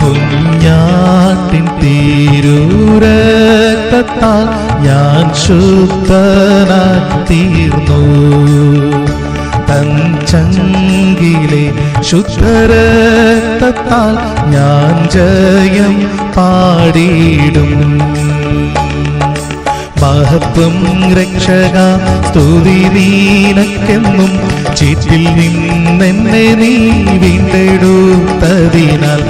കുഞ്ഞാട്ടിൻ തീരൂരത്താൽ ഞാൻ ശുദ്ധനാത്തീർന്നു തൻ ചങ്കിലെ ശുദ്ധരത്താൽ ഞാൻ ജയം പാടിയിടും. മഹത്വം രക്ഷക സ്തുതി നീനക്കെന്നും ചീറ്റിൽ നിന്നെന്നെ നീ വീണ്ടെടുത്തതിനാൽ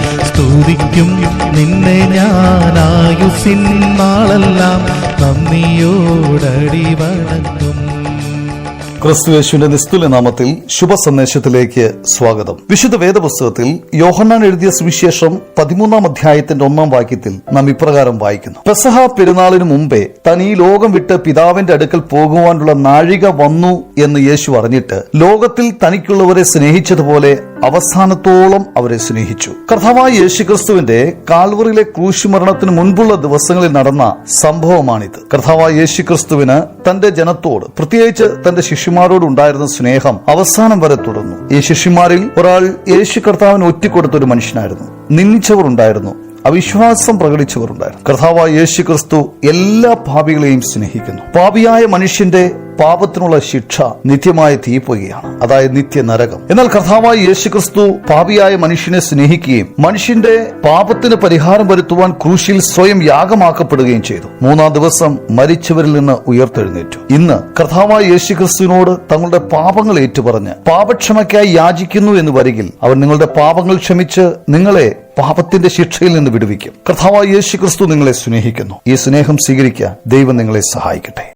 സ്തുതിക്കും നിന്നെ ഞാനായുസിൻ നാളെല്ലാം നന്ദിയോടടി വണങ്ങും. ക്രിസ്തുയേശുവിന്റെ നിസ്തുല നാമത്തിൽ ശുഭ സന്ദേശത്തിലേക്ക് സ്വാഗതം. വിശുദ്ധ വേദപുസ്തകത്തിൽ യോഹന്നാൻ എഴുതിയ സുവിശേഷം പതിമൂന്നാം അധ്യായത്തിന്റെ ഒന്നാം വാക്യത്തിൽ നാം ഇപ്രകാരം വായിക്കുന്നു. പ്രസഹ പെരുന്നാളിന് മുമ്പേ ഈ ലോകം വിട്ട് പിതാവിന്റെ അടുക്കൽ പോകുവാനുള്ള നാഴിക വന്നു എന്ന് യേശു അറിഞ്ഞിട്ട് ലോകത്തിൽ തനിക്കുള്ളവരെ സ്നേഹിച്ചതുപോലെ അവസാനത്തോളം അവരെ സ്നേഹിച്ചു. കർത്താവായ യേശുക്രിസ്തുവിന്റെ കാൽവറിലെ ക്രൂശുമരണത്തിന് മുൻപുള്ള ദിവസങ്ങളിൽ നടന്ന സംഭവമാണിത്. കർത്താവായ യേശുക്രിസ്തുവിന് തന്റെ ജനത്തോട് പ്രത്യേകിച്ച് തന്റെ ശിഷ്യന്മാരോട് ഉണ്ടായിരുന്ന സ്നേഹം അവസാനം വരെ തുടർന്നു. ഈ ശിഷ്യന്മാരിൽ ഒരാൾ യേശു കർത്താവിന് ഒറ്റിക്കൊടുത്ത ഒരു മനുഷ്യനായിരുന്നു. നിന്ദിച്ചവർ ഉണ്ടായിരുന്നു. അവിശ്വാസം പ്രകടിച്ചവരുണ്ടായിരുന്നു. കർത്താവ് യേശു ക്രിസ്തു എല്ലാ പാപികളെയും സ്നേഹിക്കുന്നു. പാപിയായ മനുഷ്യന്റെ പാപത്തിനുള്ള ശിക്ഷ നിത്യമായി തീപ്പുകയാണ് അതായത് നിത്യ നരകം എന്നാൽ കർത്താവായ യേശു ക്രിസ്തു പാപിയായ മനുഷ്യനെ സ്നേഹിക്കുകയും മനുഷ്യന്റെ പാപത്തിന് പരിഹാരം വരുത്തുവാൻ ക്രൂശിൽ സ്വയം യാഗമാക്കപ്പെടുകയും ചെയ്തു. മൂന്നാം ദിവസം മരിച്ചവരിൽ നിന്ന് ഉയർത്തെഴുന്നേറ്റു. ഇന്ന് കർത്താവായ യേശു ക്രിസ്തുവിനോട് തങ്ങളുടെ പാപങ്ങൾ ഏറ്റുപറഞ്ഞ് പാപക്ഷമയ്ക്കായി യാചിക്കുന്നു എന്ന് വരികിൽ അവൻ നിങ്ങളുടെ പാപങ്ങൾ ക്ഷമിച്ച് നിങ്ങളെ പാപത്തിന്റെ ശിക്ഷയിൽ നിന്ന് വിടുവിക്കും. കർത്താവായ യേശു ക്രിസ്തു നിങ്ങളെ സ്നേഹിക്കുന്നു. ഈ സ്നേഹം സ്വീകരിക്കാൻ ദൈവം നിങ്ങളെ സഹായിക്കട്ടെ.